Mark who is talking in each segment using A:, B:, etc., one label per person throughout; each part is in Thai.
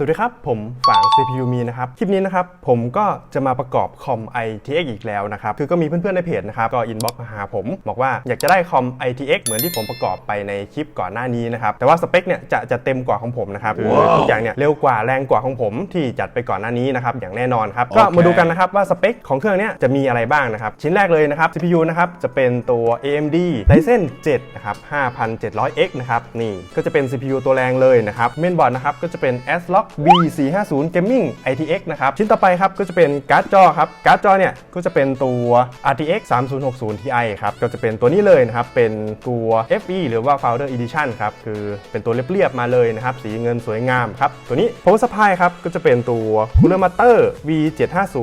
A: สวัสดีครับ ผมฝาง CPU มีนะครับ คลิปนี้นะครับ ผมก็จะมาประกอบคอม ITX อีกแล้วนะครับ คือก็มีเพื่อนๆในเพจนะครับ ก็อินบ็อกมาหาผม บอกว่าอยากจะได้คอม ITX เหมือนที่ผมประกอบไปในคลิปก่อนหน้านี้นะครับ แต่ว่าสเปคเนี่ยจะจะเต็มกว่าของผมนะครับคือทุกอย่างเนี่ยเร็วกว่าแรงกว่าของผมที่จัดไปก่อนหน้านี้นะครับ อย่างแแน่นอนครับ ก็มาดูกันนะครับว่าสเปคของเครื่องเนี้ยจะมีอะไรบ้างนะครับ ชิ้นแรกเลยนะครับ CPU นะครับจะเป็นตัว AMD Ryzen 7นะครับ 5700X นะครับ นี่ก็จะเป็น CPU ตัวแรงเลยนะครับ เมนบอร์ดนะครับก็จะเป็น ASRock B450 Gaming ITX นะครับชิ้นต่อไปครับก็จะเป็นการ์ดจอครับการ์ดจอเนี่ยก็จะเป็นตัว RTX 3060 Ti ครับก็จะเป็นตัวนี้เลยนะครับเป็นตัว FE หรือว่า Founder Edition ครับคือเป็นตัวเรียบๆมาเลยนะครับสีเงินสวยงามครับตัวนี้ Power Supply ครับก็จะเป็นตัว Cooler Master V750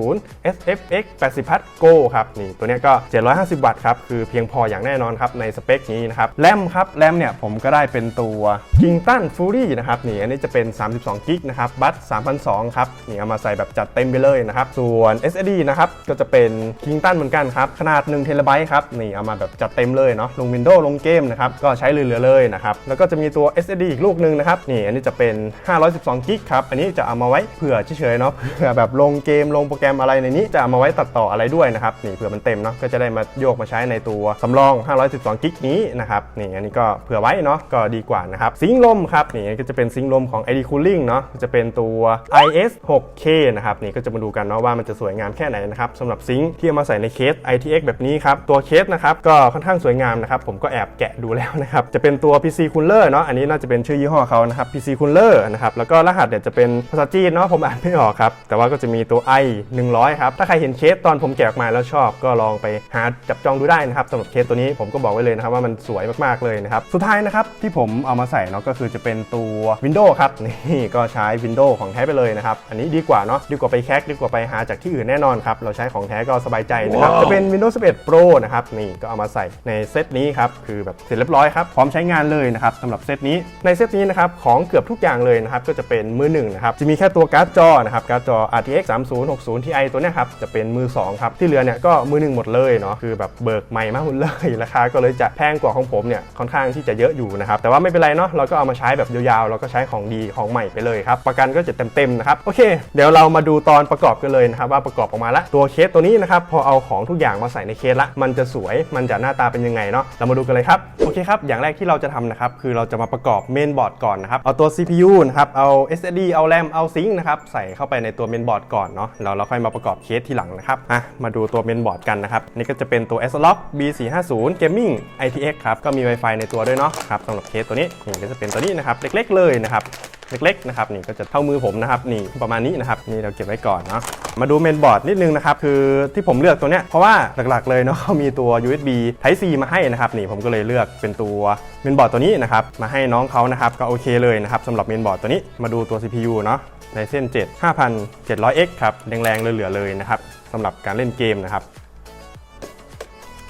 A: SFX 80พัท Go ครับนี่ตัวเนี้ยก็ 750 วัตต์ครับคือเพียงพออย่างแน่นอนครับในสเปคนี้นะครับแรมครับแรมเนี่ยผมก็ได้เป็นตัว Kingston Fury นะครับนี่อันนี้จะเป็น 32กิกนะครับบัต3,200ครับนี่เอามาใส่แบบจัดเต็มไปเลยนะครับส่วน SSD นะครับก็จะเป็น Kingston เหมือนกันครับขนาด1เทราไบต์ครับนี่เอามาแบบจัดเต็มเลยเนาะลง Windows ลงเกมนะครับก็ใช้เหลือๆเลยนะครับแล้วก็จะมีตัว SSD อีกลูกหนึ่งนะครับนี่อันนี้จะเป็น 512กิกครับอันนี้จะเอามาไว้เผื่อเฉยๆเนาะเผื่อแบบลงเกมลงโปรแกรมอะไรในนี้จะเอามาไว้ตัดต่ออะไรด้วยนะครับนี่เผื่อมันเต็มเนาะก็จะได้มาโยกมาใช้ในตัวสำรอง 512กิกนี้นะครับนี่อันนี้ก็เผื่อไว้เนาะก็ดีกว่านะครับซิงลมครับนี่อันนี้ก็จะเป็นซิงลมของ ID Cooling เนาะก็จะเป็นตัว IS 6K นะครับนี่ก็จะมาดูกันเนาะว่ามันจะสวยงามแค่ไหนนะครับสำหรับซิงค์ที่เอามาใส่ในเคส ITX แบบนี้ครับ ตัวเคสนะครับก็ค่อนข้างสวยงามนะครับ ผมก็แอบแกะดูแล้วนะครับ จะเป็นตัว PC Cooler เนาะอันนี้น่าจะเป็นชื่อยี่ห้อเขานะครับ PC Cooler นะครับแล้วก็รหัสเนี่ยจะเป็นภาษาจีนเนาะผมอ่านไม่ออกครับ แต่ว่าก็จะมีตัว i 100ครับถ้าใครเห็นเคสตอนผมแกะออกมาแล้วชอบก็ลองไปหาจับจองดูได้นะครับสำหรับเคสตัวนี้ผมก็บอกไว้เลยนะครับว่ามันสวยมากๆเลยนะครับสุดท้ายนะครับที่ผมเอามาใส่เนาะก็คือจะเป็นตัว Windows ครับนี่ก็ใช้ Windows ของแท้ไปเลยนะครับ อันนี้ดีกว่าเนาะดีกว่าไปแคกดีกว่าไปหาจากที่อื่นแน่นอนครับ เราใช้ของแท้ก็สบายใจนะครับ จะเป็น Windows 11 Pro นะครับ นี่ก็เอามาใส่ในเซตนี้ครับ คือแบบเสร็จเรียบร้อยครับ พร้อมใช้งานเลยนะครับสำหรับเซตนี้ ในเซตนี้นะครับของเกือบทุกอย่างเลยนะครับ ก็จะเป็นมือหนึ่งนะครับ จะมีแค่ตัวการ์ดจอนะครับ การ์ดจอ RTX 3060 Ti ตัวเนี้ยครับจะเป็นมือสองครับที่เหลือเนี่ยก็มือหนึ่งหมดเลยเนาะคือแบบเบิกใหม่มาหมดเลยราคาก็เลยจะแพงกว่าของผมเนี่ยค่อนข้างที่จะเยอะอยู่นะครับแต่ว่าไม่เป็นไรเนาะเราก็เอามาใช้แบบยาวๆเราก็ใช้ของดีของใหม่ไปเลยครับประกันก็จะเต็มๆนะครับโอเค เดี๋ยวเรามาดูตอนประกอบกันเลยนะครับว่าประกอบออกมาแล้วตัวเคสตัวนี้นะครับพอเอาของทุกอย่างมาใส่ในเคสละมันจะสวยมันจะหน้าตาเป็นยังไงเนาะเรามาดูกันเลยครับโอเคครับอย่างแรกที่เราจะทำนะครับคือเราจะมาประกอบเมนบอร์ดก่อนนะครับเอาตัว CPU นะครับเอา SSD เอาแรมเอาซิงค์นะครับใส่เข้าไปในตัวเมนบอร์ดก่อนเนาะแล้วเราค่อยมาประกอบเคสทีหลังนะครับอะมาดูตัวเมนบอร์ดกันนะครับนี่ก็จะเป็นตัว ASRock B450 Gaming ITX ครับก็มี Wi-Fi ในตัวด้วยเนาะครับสำหรับเคสตัวนี้นี่ก็จะเป็นตัวนี้นะครับเล็กๆเลยนะครับ เล็กๆนะครับนี่ก็จะเท่ามือผมนะครับนี่ประมาณนี้นะครับนี่เราเก็บไว้ก่อนเนาะมาดูเมนบอร์ดนิดนึงนะครับคือที่ผมเลือกตัวเนี้ยเพราะว่าหลักๆเลยเนาะเขามีตัว USB Type C มาให้นะครับนี่ผมก็เลยเลือกเป็นตัวเมนบอร์ดตัวนี้นะครับมาให้น้องเขานะครับก็โอเคเลยนะครับสำหรับเมนบอร์ดตัวนี้มาดูตัว CPU เนาะในเส้น7 5700X ครับแรงๆเหลือๆเลยนะครับสำหรับการเล่นเกมนะครับ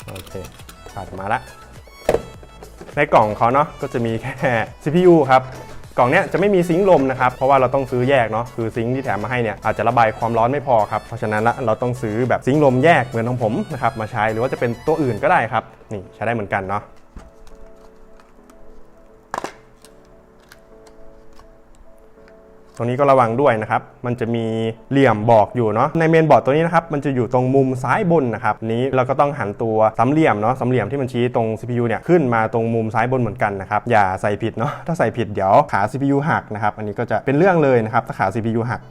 A: โอเคขาดมาละในกล่องเขาเนาะก็จะมีแค่ CPU ครับ กล่องเนี้ยจะไม่มีซิงค์ลมนะครับ เพราะว่าเราต้องซื้อแยกเนาะคือซิงค์ที่แถมมาให้เนี่ยอาจจะระบายความร้อนไม่พอครับ เพราะฉะนั้นละเราต้องซื้อแบบซิงค์ลมแยกเหมือนของผมนะครับมาใช้หรือว่าจะเป็นตัวอื่นก็ได้ครับนี่ใช้ได้เหมือนกันเนาะ ตรงนี้ก็ระวังด้วยนะครับ มันจะมีเหลี่ยมบอกอยู่เนาะ ในเมนบอร์ดตัวนี้นะครับ มันจะอยู่ตรงมุมซ้ายบนนะครับ นี้เราก็ต้องหันตัวสามเหลี่ยมเนาะสามเหลี่ยมที่มันชี้ตรง CPU เนี่ยขึ้นมาตรงมุมซ้ายบนเหมือนกันนะครับ อย่าใส่ผิดเนาะ ถ้าใส่ผิดเดี๋ยวขา CPU หักนะครับ อันนี้ก็จะเป็นเรื่องเลยนะครับ ถ้าขา CPU หัก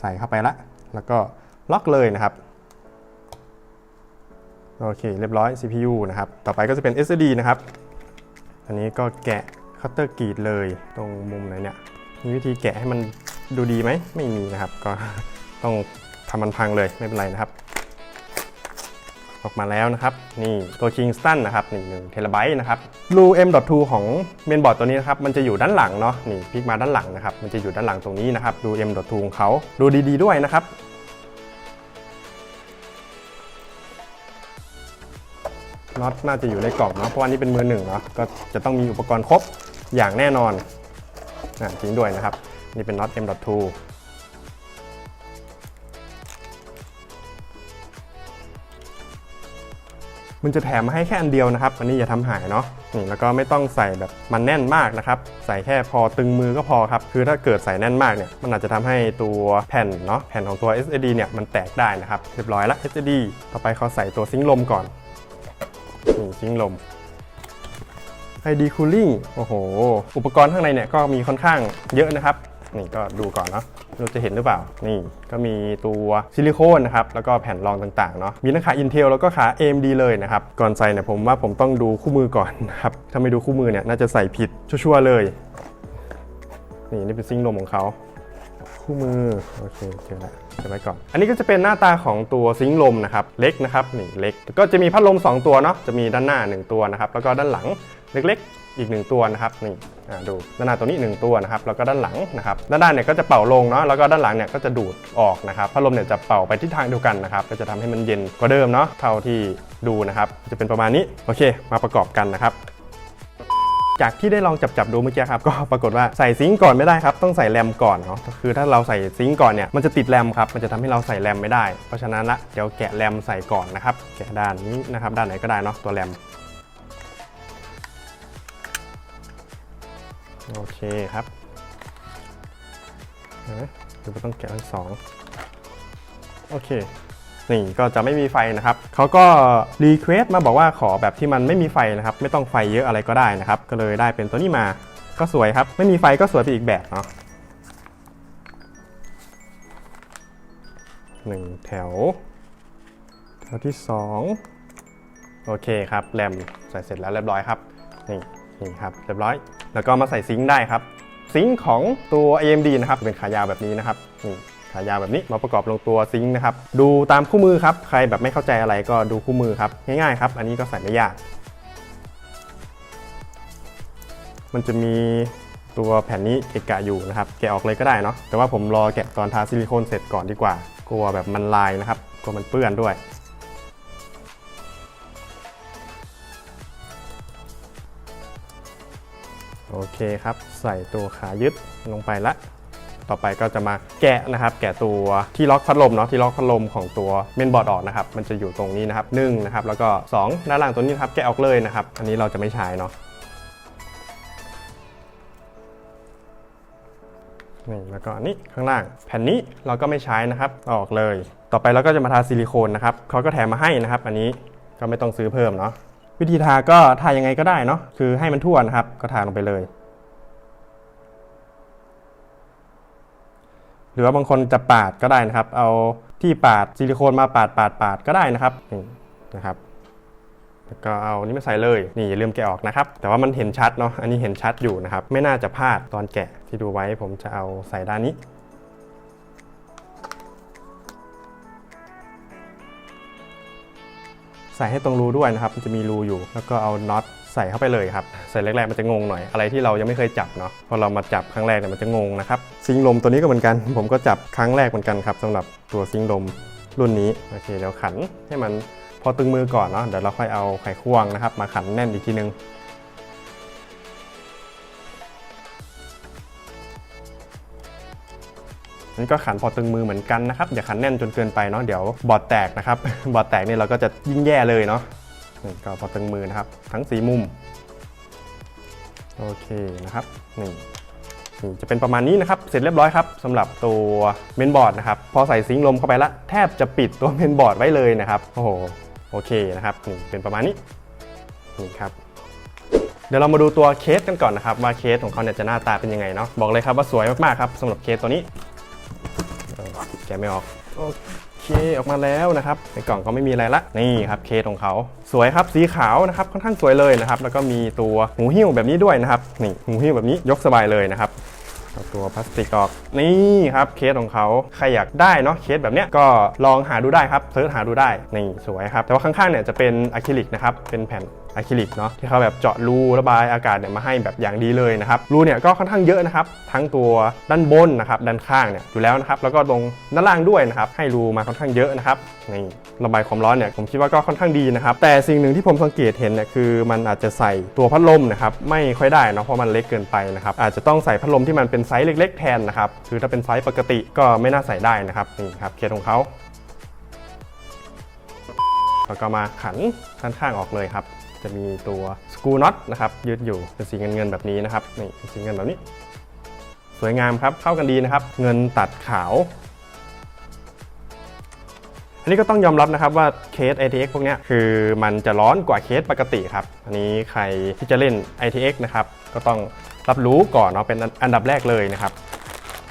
A: ใส่เข้าไปละ แล้วก็ล็อกเลยนะครับโอเค เรียบร้อย CPU นะครับ ต่อไปก็จะเป็น SSD นะครับ อันนี้ก็แกะ คัตเตอร์กรีดเลยตรงมุมไหนเนี่ยมีวิธีแกะให้มันดูดีไหมไม่มีนะครับ ก็ต้องทำมันพังเลยไม่เป็นไรนะครับ ออกมาแล้วนะครับ นี่ตัว Kingston นะครับนี่หนึ่งเทราไบต์นะครับ Blue M.2 ของเมนบอร์ดตัวนี้นะครับ มันจะอยู่ด้านหลังเนาะนี่พลิกมาด้านหลังนะครับ มันจะอยู่ด้านหลังตรงนี้นะครับ Blue M.2 ของเขาดูดีๆด้วยนะครับน็อตน่าจะอยู่ในกล่องเนาะเพราะว่านี่เป็นมือหนึ่งเนาะก็จะต้องมีอุปกรณ์ครบ อย่างแน่นอนอะจริงด้วยนะครับ นี่เป็นน็อต M.2 มันจะแถมมาให้แค่อันเดียวนะครับ อันนี้อย่าทำหายเนาะนี่แล้วก็ไม่ต้องใส่แบบมันแน่นมากนะครับ ใส่แค่พอตึงมือก็พอครับ คือถ้าเกิดใส่แน่นมากเนี่ย มันอาจจะทำให้ตัวแผ่นเนาะ แผ่นของตัว SSD เนี่ย มันแตกได้นะครับ เรียบร้อยละ SSD ต่อไปเขาใส่ตัวซิงค์ลมก่อนนี่ซิงค์ลม ID Cooling โอ้โห อุปกรณ์ข้างในเนี่ยก็มีค่อนข้างเยอะนะครับ นี่ก็ดูก่อนเนาะเราจะเห็นหรือเปล่า นี่ก็มีตัวซิลิโคนนะครับ แล้วก็แผ่นรองต่างๆ เนาะ มีทั้งขา Intel แล้วก็ขา AMD เลยนะครับ ก่อนใส่เนี่ยผมว่าผมต้องดูคู่มือก่อนนะครับ ถ้าไม่ดูคู่มือเนี่ยน่าจะใส่ผิดชัวๆเลย นี่นี่เป็นซิงค์ลมของเขาคู่มือ โอเคเจอแล้วเก็บไว้ก่อน อันนี้ก็จะเป็นหน้าตาของตัวซิงค์ลมนะครับ เล็กนะครับนี่เล็ก ก็จะมีพัดลม 2 ตัวเนาะ จะมีด้านหน้า 1 ตัวนะครับ แล้วก็ด้านหลัง เล็กๆ อีก 1 ตัวนะครับนี่ดูด้านหน้าตัวนี้ 1 ตัวนะครับแล้วก็ด้านหลังนะครับด้านหน้าเนี่ยก็จะเป่าลงเนาะแล้วก็ด้านหลังเนี่ยก็จะดูดออกนะครับพัดลมเนี่ยจะเป่าไปทิศทางเดียวกันนะครับก็จะทำให้มันเย็นกว่าเดิมเนาะเท่าที่ดูนะครับจะเป็นประมาณนี้โอเค มาประกอบกันนะครับจากที่ได้ลองจับจับดูเมื่อกี้ครับก็ปรากฏว่าใส่ซิงก่อนไม่ได้ครับต้องใส่แรมก่อนเนาะคือถ้าเราใส่ซิงก่อนเนี่ยมันจะติดแรมครับมันจะทำให้เราใส่แรมไม่ได้ เพราะฉะนั้นละเดี๋ยวแกะแรมใส่ก่อนนะครับแกะด้านนี้นะครับด้านไหนก็ได้เนาะตัวแรม โอเคครับเห็นไหมเดี๋ยวต้องแกะทั้งสองโอเคนี่ก็จะไม่มีไฟนะครับเขาก็รีเควสมาบอกว่าขอแบบที่มันไม่มีไฟนะครับ ไม่ต้องไฟเยอะอะไรก็ได้นะครับ ก็เลยได้เป็นตัวนี้มา ก็สวยครับ ไม่มีไฟก็สวยไปอีกแบบเนาะหนึ่งแถว แถวที่สองโอเคครับ แรมใส่เสร็จแล้วเรียบร้อยครับ นี่ นี่ครับเรียบร้อย แล้วก็มาใส่ซิงค์ได้ครับ ซิงค์ของตัว AMD นะครับเป็นขายาวแบบนี้นะครับนี่ขายาวแบบนี้มาประกอบลงตัวซิงค์นะครับดูตามคู่มือครับใครแบบไม่เข้าใจอะไรก็ดูคู่มือครับง่ายๆครับ อันนี้ก็ใส่ไม่ยาก มันจะมีตัวแผ่นนี้เกะกะอยู่นะครับ แกะออกเลยก็ได้เนาะแต่ว่าผมรอแกะตอนทาซิลิโคนเสร็จก่อนดีกว่า กลัวแบบมันลายนะครับกลัวมันเปื้อนด้วย โอเคครับ ใส่ตัวขายึดลงไปละ ต่อไปก็จะมาแกะนะครับ แกะตัวที่ล็อกพัดลมเนาะที่ล็อกพัดลมของตัวเมนบอร์ดออกนะครับ มันจะอยู่ตรงนี้นะครับหนึ่งนะครับแล้วก็ 2 ด้านล่างตัวนี้ครับแกะออกเลยนะครับ อันนี้เราจะไม่ใช้เนาะนี่แล้วก็อันนี้ข้างล่างแผ่นนี้เราก็ไม่ใช้นะครับออกเลย ต่อไปเราก็จะมาทาซิลิโคนนะครับเขาก็แถมมาให้นะครับ อันนี้ก็ไม่ต้องซื้อเพิ่มเนาะ วิธีทาก็ทายังไงก็ได้เนาะคือให้มันทั่วนะครับ ก็ทาลงไปเลย หรือว่าบางคนจะปาดก็ได้นะครับ เอาที่ปาดซิลิโคนมาปาดปาดปาดก็ได้นะครับนี่นะครับแล้วก็เอานี่มาใส่เลยนี่อย่าลืมแกะออกนะครับ แต่ว่ามันเห็นชัดเนาะอันนี้เห็นชัดอยู่นะครับ ไม่น่าจะพลาดตอนแกะที่ดูไว้ผมจะเอาใส่ด้านนี้ ใส่ให้ตรงรูด้วยนะครับมันจะมีรูอยู่ แล้วก็เอาน็อตใส่เข้าไปเลยครับใส่แรกๆมันจะงงหน่อยอะไรที่เรายังไม่เคยจับเนาะพอเรามาจับครั้งแรกเนี่ยมันจะงงนะครับซิงลมตัวนี้ก็เหมือนกัน ผมก็จับครั้งแรกเหมือนกันครับสำหรับตัวซิงลมรุ่นนี้โอเคเดี๋ยวขันให้มันพอตึงมือก่อนเนาะเดี๋ยวเราค่อยเอาไขควงนะครับ มาขันแน่นอีกทีนึง นี่นก็ขันพอตึงมือเหมือนกันนะครับอย่าขันแน่นจนเกินไปเนาะเดี๋ยวบอร์ดแตกนะครับ บอร์ดแตกเนี่ยเราก็จะยิ่งแย่เลยเนาะนี่ก็พอตึงมือนะครับ ทั้งสีมุมโอเคนะครับนี่นี่จะเป็นประมาณนี้นะครับ เสร็จเรียบร้อยครับสำหรับตัวเมนบอร์ดนะครับ พอใส่ซิงค์ลมเข้าไปละแทบจะปิดตัวเมนบอร์ดไว้เลยนะครับ โอ้โห โอเคนะครับ นี่เป็นประมาณนี้ นี่ครับ เดี๋ยวเรามาดูตัวเคสกันก่อนนะครับ ว่าเคสของเขาเนี่ยจะหน้าตาเป็นยังไงเนาะ บอกเลยครับว่าสวยมากๆครับสำหรับเคสตัวนี้ แกะไม่ออกโอเคออกมาแล้วนะครับในกล่องก็ไม่มีอะไรละนี่ครับเคสของเขาสวยครับสีขาวนะครับค่อนข้างสวยเลยนะครับ แล้วก็มีตัวหูหิ้วแบบนี้ด้วยนะครับนี่หูหิ้วแบบนี้ยกสบายเลยนะครับเอาตัวพลาสติกออกนี่ครับเคสของเขาใครอยากได้เนาะเคสแบบเนี้ยก็ลองหาดูได้ครับเซิร์ชหาดูได้นี่สวยครับแต่ว่าข้างๆเนี่ยจะเป็นอะคริลิกนะครับเป็นแผ่น อะคริลิกเนาะที่เขาแบบเจาะรูระบายอากาศเนี่ยมาให้แบบอย่างดีเลยนะครับรูเนี่ยก็ค่อนข้างเยอะนะครับทั้งตัวด้านบนนะครับด้านข้างเนี่ยอยู่แล้วนะครับแล้วก็ตรงด้านล่างด้วยนะครับให้รูมาค่อนข้างเยอะนะครับนี่ระบายความร้อนเนี่ยผมคิดว่าก็ค่อนข้างดีนะครับแต่สิ่งหนึ่งที่ผมสังเกตเห็นเนี่ยคือมันอาจจะใส่ตัวพัดลมนะครับไม่ค่อยได้เนะเพราะมันเล็กเกินไปนะครับอาจจะต้องใส่พัดลมที่มันเป็นไซส์เล็ก ๆ แทนนะครับคือถ้าเป็นไซส์ปกติก็ไม่น่าใส่ได้นะครับนี่ครับเคสของเขาแล้วก็มาขันด้านข้างออกเลยครับ จะมีตัวสกรูน็อตนะครับยืดอยู่เป็นสีเงินเงินแบบนี้นะครับนี่สีเงินแบบนี้ สวยงามครับเข้ากันดีนะครับ เงินตัดขาว อันนี้ก็ต้องยอมรับนะครับว่าเคส ITX พวกนี้คือมันจะร้อนกว่าเคสปกติครับ อันนี้ใครที่จะเล่น ITX นะครับก็ต้องรับรู้ก่อนเนาะเป็นอันดับแรกเลยนะครับ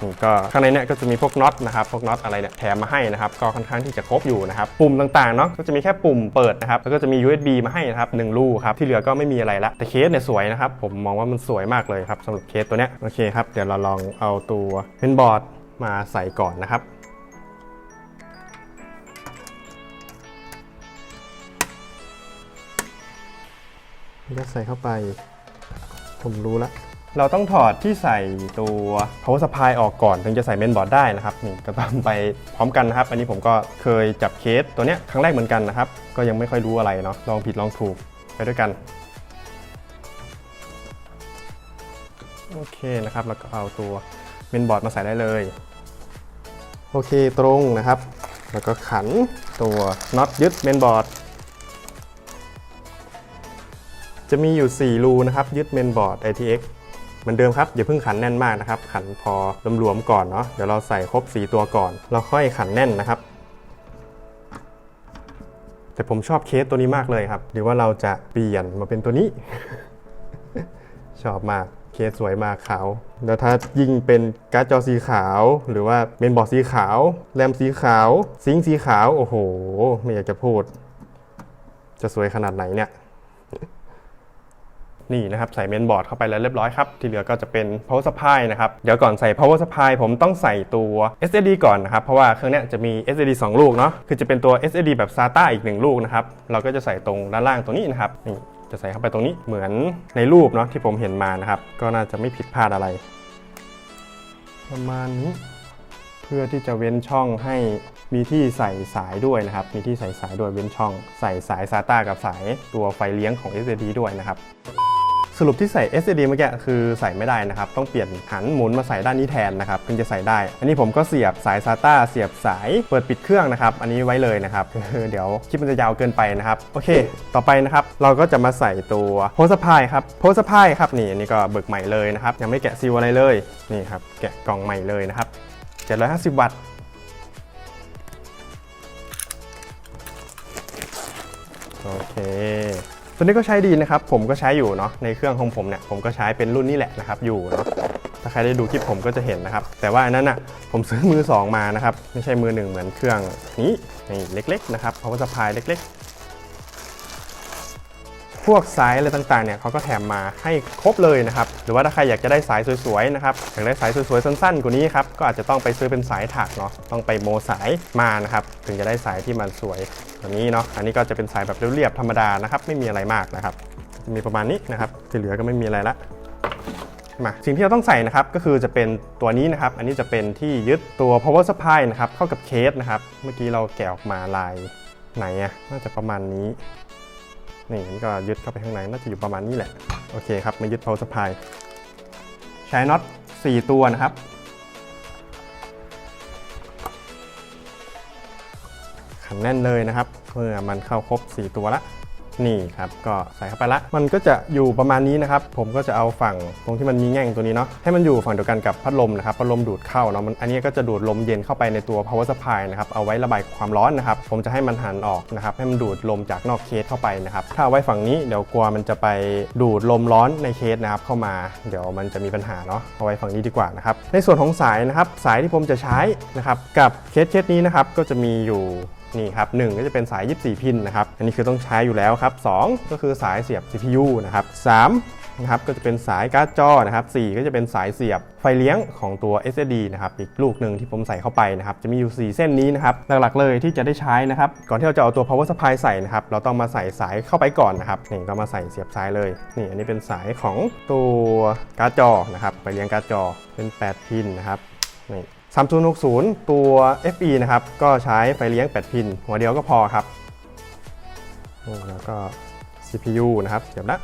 A: นี่ก็ข้างในเนี่ยก็จะมีพวกน็อตนะครับพวกน็อตอะไรเนี่ยแถมมาให้นะครับก็ค่อนข้างที่จะครบอยู่นะครับปุ่มต่างๆเนาะก็จะมีแค่ปุ่มเปิดนะครับแล้วก็จะมี USB มาให้นะครับหนึ่งลูกครับที่เหลือก็ไม่มีอะไรละแต่เคสเนี่ยสวยนะครับผมมองว่ามันสวยมากเลยครับสำหรับเคสตัวเนี้ยโอเคครับเดี๋ยวเราลองเอาตัวเป็นบอร์ดมาใส่ก่อนนะครับนี่ก็ใส่เข้าไป ผมรู้แล้ว เราต้องถอดที่ใส่ตัว power supply ออกก่อนถึงจะใส่เมนบอร์ดได้นะครับนี่ก็ต้องไปพร้อมกันนะครับ อันนี้ผมก็เคยจับเคสตัวเนี้ยครั้งแรกเหมือนกันนะครับ ก็ยังไม่ค่อยรู้อะไรเนาะลองผิดลองถูกไปด้วยกันโอเคนะครับแล้วก็เอาตัวเมนบอร์ดมาใส่ได้เลย โอเคตรงนะครับ แล้วก็ขันตัวน็อตยึดเมนบอร์ดจะมีอยู่ 4 รูนะครับ ยึดเมนบอร์ด ITX เหมือนเดิมครับอย่าเพิ่งขันแน่นมากนะครับ ขันพอรวมๆก่อนเนาะเดี๋ยวเราใส่ครบ 4 ตัวก่อน เราค่อยขันแน่นนะครับ แต่ผมชอบเคสตัวนี้มากเลยครับ หรือว่าเราจะเปลี่ยนมาเป็นตัวนี้ ชอบมากเคสสวยมากขาว แล้วถ้ายิ่งเป็นการ์ดจอสีขาว หรือว่าเมนบอร์ดสีขาว แรมสีขาว ซิงค์สีขาว โอ้โห ไม่อยากจะพูด จะสวยขนาดไหนเนี่ย นี่นะครับใส่เมนบอร์ดเข้าไปแล้วเรียบร้อยครับ ที่เหลือก็จะเป็น power supply นะครับ เดี๋ยวก่อนใส่ power supply ผมต้องใส่ตัว SSD ก่อนนะครับ เพราะว่าเครื่องนี้จะมี SSD 2 ลูกเนาะคือจะเป็นตัว SSD แบบ SATA อีก 1 ลูกนะครับ เราก็จะใส่ตรงด้านล่างตรงนี้นะครับนี่จะใส่เข้าไปตรงนี้เหมือนในรูปเนาะที่ผมเห็นมานะครับ ก็น่าจะไม่ผิดพลาดอะไร ประมาณนี้ เพื่อที่จะเว้นช่องให้มีที่ใส่สายด้วยนะครับ มีที่ใส่สายด้วยเว้นช่อง ใส่สาย SATA กับสายตัวไฟเลี้ยงของ SSD ด้วยนะครับ สรุปที่ใส่ SSD เมื่อกี้คือใส่ไม่ได้นะครับ ต้องเปลี่ยนหันหมุนมาใส่ด้านนี้แทนนะครับถึงจะใส่ได้ อันนี้ผมก็เสียบสาย SATA เสียบสายเปิดปิดเครื่องนะครับ อันนี้ไว้เลยนะครับเดี๋ยวคลิปมันจะยาวเกินไปนะครับ โอเค ต่อไปนะครับ เราก็จะมาใส่ตัวโพสพายครับโพสพายครับนี่อันนี่ก็เบิกใหม่เลยนะครับ ยังไม่แกะซีลอะไรเลยนี่ครับแกะกล่องใหม่เลยนะครับ 750 วัตต์โอเค ตัวนี้ก็ใช้ดีนะครับ ผมก็ใช้อยู่เนาะในเครื่องของผมเนี่ยผมก็ใช้เป็นรุ่นนี้แหละนะครับอยู่เนาะถ้าใครได้ดูคลิปผมก็จะเห็นนะครับ แต่ว่าอันนั้นอะผมซื้อมือ 2 มานะครับ ไม่ใช่มือหนึ่งเหมือนเครื่องนี้นี่เล็กๆนะครับเพราะว่าสะพายเล็กๆ พวกสายอะไรต่างๆเนี่ยเขาก็แถมมาให้ครบเลยนะครับหรือว่าถ้าใครอยากจะได้สายสวยๆนะครับอยากได้สายสวยๆสั้นๆกว่านี้ครับก็อาจจะต้องไปซื้อเป็นสายถักเนาะต้องไปโมสายมานะครับถึงจะได้สายที่มันสวยแบบนี้เนาะอันนี้ก็จะเป็นสายแบบเรียบๆธรรมดานะครับไม่มีอะไรมากนะครับมีประมาณนี้นะครับที่เหลือก็ไม่มีอะไรละมาสิ่งที่เราต้องใส่นะครับก็คือจะเป็นตัวนี้นะครับ อันนี้จะเป็นที่ยึดตัว power supply นะครับเข้ากับเคสนะครับ เมื่อกี้เราแกะออกมาลายไหนอะน่าจะประมาณนี้ นี่นี่ก็ยึดเข้าไปข้างในน่าจะอยู่ประมาณนี้แหละ โอเคครับมายึด power supply ใช้น็อต4 ตัวนะครับ ขันแน่นเลยนะครับ เมื่อมันเข้าครบ 4 ตัวละ นี่ครับก็ใส่เข้าไปละ มันก็จะอยู่ประมาณนี้นะครับ ผมก็จะเอาฝั่งตรงที่มันมีแง่งตัวนี้เนาะให้มันอยู่ฝั่งเดียวกันกับพัดลมนะครับพัดลมดูดเข้าเนาะมันอันนี้ก็จะดูดลมเย็นเข้าไปในตัว power supply นะครับเอาไว้ระบายความร้อนนะครับ ผมจะให้มันหันออกนะครับให้มันดูดลมจากนอกเคสเข้าไปนะครับถ้าไว้ฝั่งนี้เดี๋ยวกลัวมันจะไปดูดลมร้อนในเคสนะครับเข้ามาเดี๋ยวมันจะมีปัญหาเนาะเอาไว้ฝั่งนี้ดีกว่านะครับในส่วนของสายนะครับสายที่ผมจะใช้นะครับกับเคสเคสนี้นะครับก็จะมีอยู่ นี่ครับหนึ่งก็จะเป็นสาย 24 พินนะครับอันนี้คือต้องใช้อยู่แล้วครับ2ก็คือสายเสียบ CPU นะครับ3นะครับก็จะเป็นสายการ์ดจอนะครับ4ก็จะเป็นสายเสียบไฟเลี้ยงของตัว SSD นะครับอีกลูกหนึ่งที่ผมใส่เข้าไปนะครับจะมีอยู่ 4 เส้นนี้นะครับหลักๆเลยที่จะได้ใช้นะครับก่อนที่เราจะเอาตัว power supply ใส่นะครับเราต้องมาใส่สายเข้าไปก่อนนะครับนี่ก็มาใส่เสียบสายเลยนี่อันนี้เป็นสายของตัวการ์ดจอนะครับไฟเลี้ยงการ์ดจอเป็น 8 พินนะครับนี่ 3060 ตัว FE นะครับ ก็ใช้ไฟเลี้ยง 8 พิน หัวเดียวก็พอครับ แล้วก็ CPU นะครับเสียบละ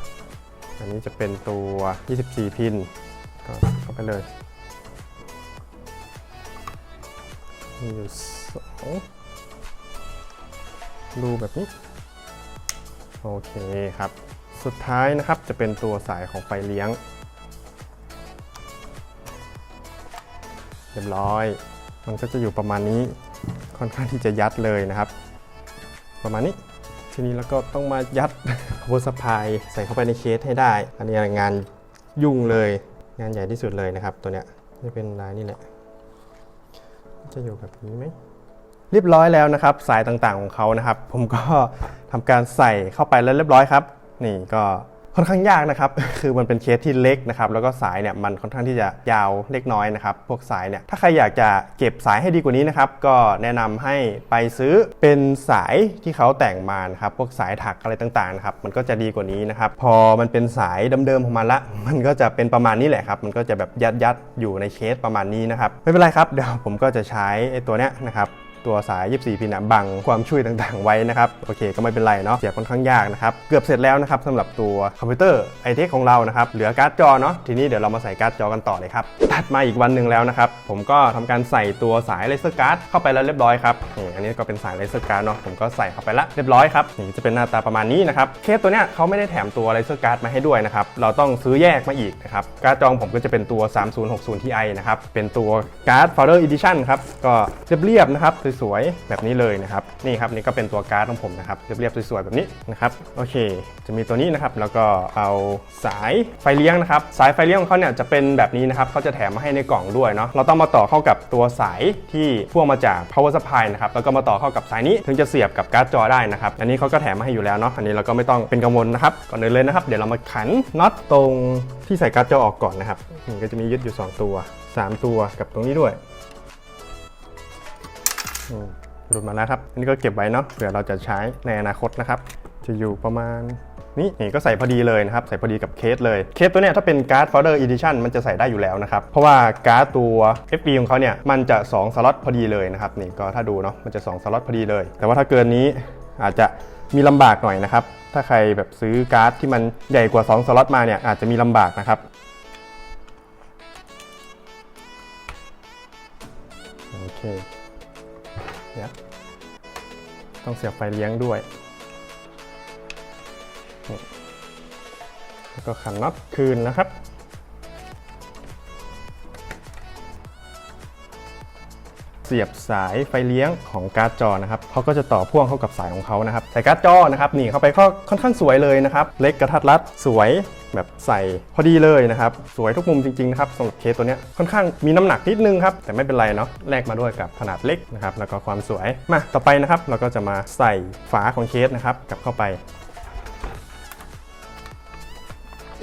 A: อันนี้จะเป็นตัว 24 พิน ก็เข้าไปเลยมีอยู่สองรูแบบนี้ โอเคครับ สุดท้ายนะครับจะเป็นตัวสายของไฟเลี้ยง เรียบร้อย มันก็จะอยู่ประมาณนี้ค่อนข้างที่จะยัดเลยนะครับ ประมาณนี้ทีนี้แล้วก็ต้องมายัด power supply ใส่เข้าไปในเคสให้ได้ อันนี้งานยุ่งเลย งานใหญ่ที่สุดเลยนะครับ ตัวเนี้ยจะเป็นลายนี่แหละ จะอยู่แบบนี้ไหมเรียบร้อยแล้วนะครับ สายต่างๆของเขานะครับ ผมก็ทำการใส่เข้าไปแล้วเรียบร้อยครับ นี่ก็ ค่อนข้างยากนะครับ คือมันเป็นเคสที่เล็กนะครับ แล้วก็สายเนี่ยมันค่อนข้างที่จะยาวเล็กน้อยนะครับ พวกสายเนี่ย ถ้าใครอยากจะเก็บสายให้ดีกว่านี้นะครับ ก็แนะนำให้ไปซื้อเป็นสายที่เขาแต่งมานะครับ พวกสายถักอะไรต่างๆนะครับ มันก็จะดีกว่านี้นะครับ พอมันเป็นสายเดิมๆของมันละ มันก็จะเป็นประมาณนี้แหละครับ มันก็จะแบบยัดๆอยู่ในเคสประมาณนี้นะครับ ไม่เป็นไรครับ เดี๋ยวผมก็จะใช้ไอ้ตัวเนี้ยนะครับ ตัวสาย 24 พินนะบังความช่วยต่างๆ ไว้นะครับ โอเค ก็ไม่เป็นไรเนาะเสียค่อนข้างยากนะครับ เกือบเสร็จแล้วนะครับสำหรับตัวคอมพิวเตอร์ไอเทคของเรานะครับ เหลือการ์ดจอเนาะทีนี้เดี๋ยวเรามาใส่การ์ดจอกันต่อเลยครับ ตัดมาอีกวันหนึ่งแล้วนะครับ ผมก็ทำการใส่ตัวสายเลเซอร์การ์ดเข้าไปแล้วเรียบร้อยครับนี่อันนี้ก็เป็นสายเลเซอร์การ์ดเนาะผมก็ใส่เข้าไปละเรียบร้อยครับนี่จะเป็นหน้าตาประมาณนี้นะครับเคสตัวเนี้ยเขาไม่ได้แถมตัวเลเซอร์การ์ดมาให้ด้วยนะครับเราต้องซื้อแยกมาอีกนะครับการ์ดจองผมก็จะเป็นตัว 3060 Ti นะครับเป็นตัวการ์ด Founder Edition ครับก็เรียบๆนะครับสวยๆ แบบนี้เลยนะครับ นี่ครับนี่ก็เป็นตัวการ์ดของผมนะครับ เรียบๆ สวยๆ แบบนี้นะครับ โอเค จะมีตัวนี้นะครับ แล้วก็เอาสายไฟเลี้ยงนะครับ สายไฟเลี้ยงของเขาเนี่ยจะเป็นแบบนี้นะครับเขาจะแถมมาให้ในกล่องด้วยเนาะ เราต้องมาต่อเข้ากับตัวสายที่พ่วงมาจาก power supply นะครับ แล้วก็มาต่อเข้ากับสายนี้ถึงจะเสียบกับการ์ดจอได้นะครับ อันนี้เขาก็แถมมาให้อยู่แล้วเนาะ อันนี้เราก็ไม่ต้องเป็นกังวลนะครับก่อนอื่นเลยนะครับ เดี๋ยวเรามาขันน็อตตรงที่ใส่การ์ดจอออกก่อนนะครับนี่ก็จะมียึดอยู่ 2 ตัว 3 ตัวกับตรงนี้ด้วย หลุดมาแล้วครับ อันนี้ก็เก็บไว้เนาะเผื่อเราจะใช้ในอนาคตนะครับ จะอยู่ประมาณนี่นี่ก็ใส่พอดีเลยนะครับ ใส่พอดีกับเคสเลย เคสตัวเนี้ยถ้าเป็นการ์ด Founder Edition มันจะใส่ได้อยู่แล้วนะครับ เพราะว่าการ์ดตัว FB ของเขาเนี่ยมันจะ 2 สล็อตพอดีเลยนะครับ นี่ก็ถ้าดูเนาะมันจะ 2 สล็อตพอดีเลย แต่ว่าถ้าเกินนี้อาจจะมีลำบากหน่อยนะครับ ถ้าใครแบบซื้อการ์ดที่มันใหญ่กว่า 2 สล็อตมาเนี่ยอาจจะมีลำบากนะครับโอเค ต้องเสียบไฟเลี้ยงด้วย แล้วก็ขันน็อตคืนนะครับ เสียบสายไฟเลี้ยงของการ์ดจอนะครับเขาก็จะต่อพ่วงเข้ากับสายของเขานะครับใส่การ์ดจอนะครับนี่เข้าไปก็ค่อนข้างสวยเลยนะครับ เล็กกระทัดรัดสวย แบบใส่พอดีเลยนะครับ สวยทุกมุมจริงๆนะครับสำหรับเคสตัวนี้ค่อนข้างมีน้ำหนักนิดนึงครับ แต่ไม่เป็นไรเนาะแลกมาด้วยกับขนาดเล็กนะครับแล้วก็ความสวยมาต่อไปนะครับเราก็จะมาใส่ฝาของเคสนะครับกลับเข้าไป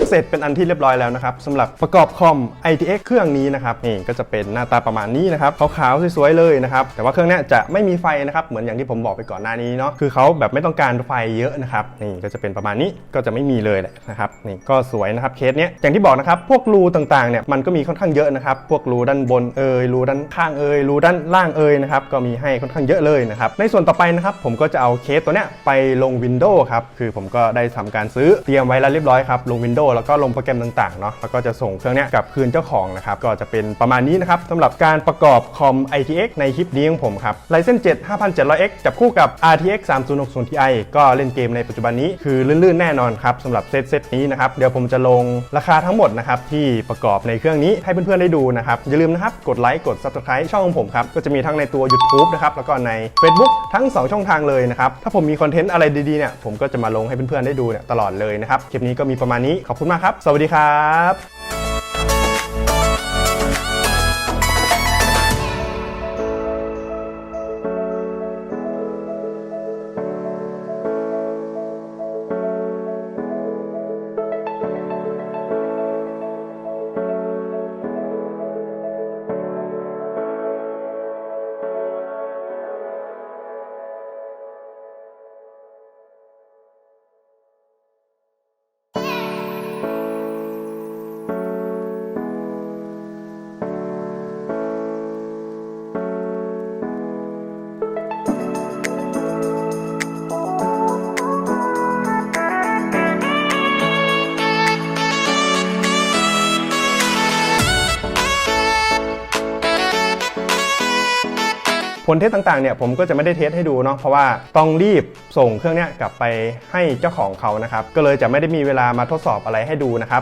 A: เสร็จเป็นอันที่เรียบร้อยแล้วนะครับสำหรับประกอบคอม ITX เครื่องนี้นะครับนี่ก็จะเป็นหน้าตาประมาณนี้นะครับขาวๆสวยๆเลยนะครับแต่ว่าเครื่องนี้จะไม่มีไฟนะครับเหมือนอย่างที่ผมบอกไปก่อนหน้านี้เนาะคือเขาแบบไม่ต้องการไฟเยอะนะครับนี่ก็จะเป็นประมาณนี้ก็จะไม่มีเลยแหละนะครับนี่ก็สวยนะครับเคสเนี้ยอย่างที่บอกนะครับพวกรูต่างๆเนี่ยมันก็มีค่อนข้างเยอะนะครับพวกรูด้านบนเอยรูด้านข้างเอยรูด้านล่างเอยนะครับก็มีให้ค่อนข้างเยอะเลยนะครับในส่วนต่อไปนะครับผมก็จะเอาเคสตัวเนี้ยไปลง Windows ครับคือผมก็ได้ทำการซื้อเตรียมไว้แล้วเรียบร้อยครับลง Windows แล้วก็ลงโปรแกรมต่างๆเนาะแล้วก็จะส่งเครื่องเนี้ยกลับคืนเจ้าของนะครับก็จะเป็นประมาณนี้นะครับสำหรับการประกอบคอม ITX ในคลิปนี้ของผมครับ Ryzen 7 5700X จับคู่กับ RTX 3060 Ti ก็เล่นเกมในปัจจุบันนี้คือลื่นๆแน่นอนครับสำหรับเซตเซตนี้นะครับเดี๋ยวผมจะลงราคาทั้งหมดนะครับที่ประกอบในเครื่องนี้ให้เพื่อนๆได้ดูนะครับอย่าลืมนะครับกดไลค์กด Subscribe ช่องของผมครับก็จะมีทั้งในตัว YouTube นะครับแล้วก็ใน Facebook ทั้ง 2 ช่องทางเลยนะครับถ้าผมมีคอนเทนต์อะไรดีๆเนี่ยผมก็จะมาลงให้เพื่อนๆได้ดูเนี่ยตลอดเลยนะครับคลิปนี้ก็มีประมาณนี้ขอบคุณมากครับ สวัสดีครับ ผลเทสต่างๆเนี่ยผมก็จะไม่ได้เทสให้ดูเนาะเพราะว่าต้องรีบส่งเครื่องเนี้ยกลับไปให้เจ้าของเขานะครับก็เลยจะไม่ได้มีเวลามาทดสอบอะไรให้ดูนะครับ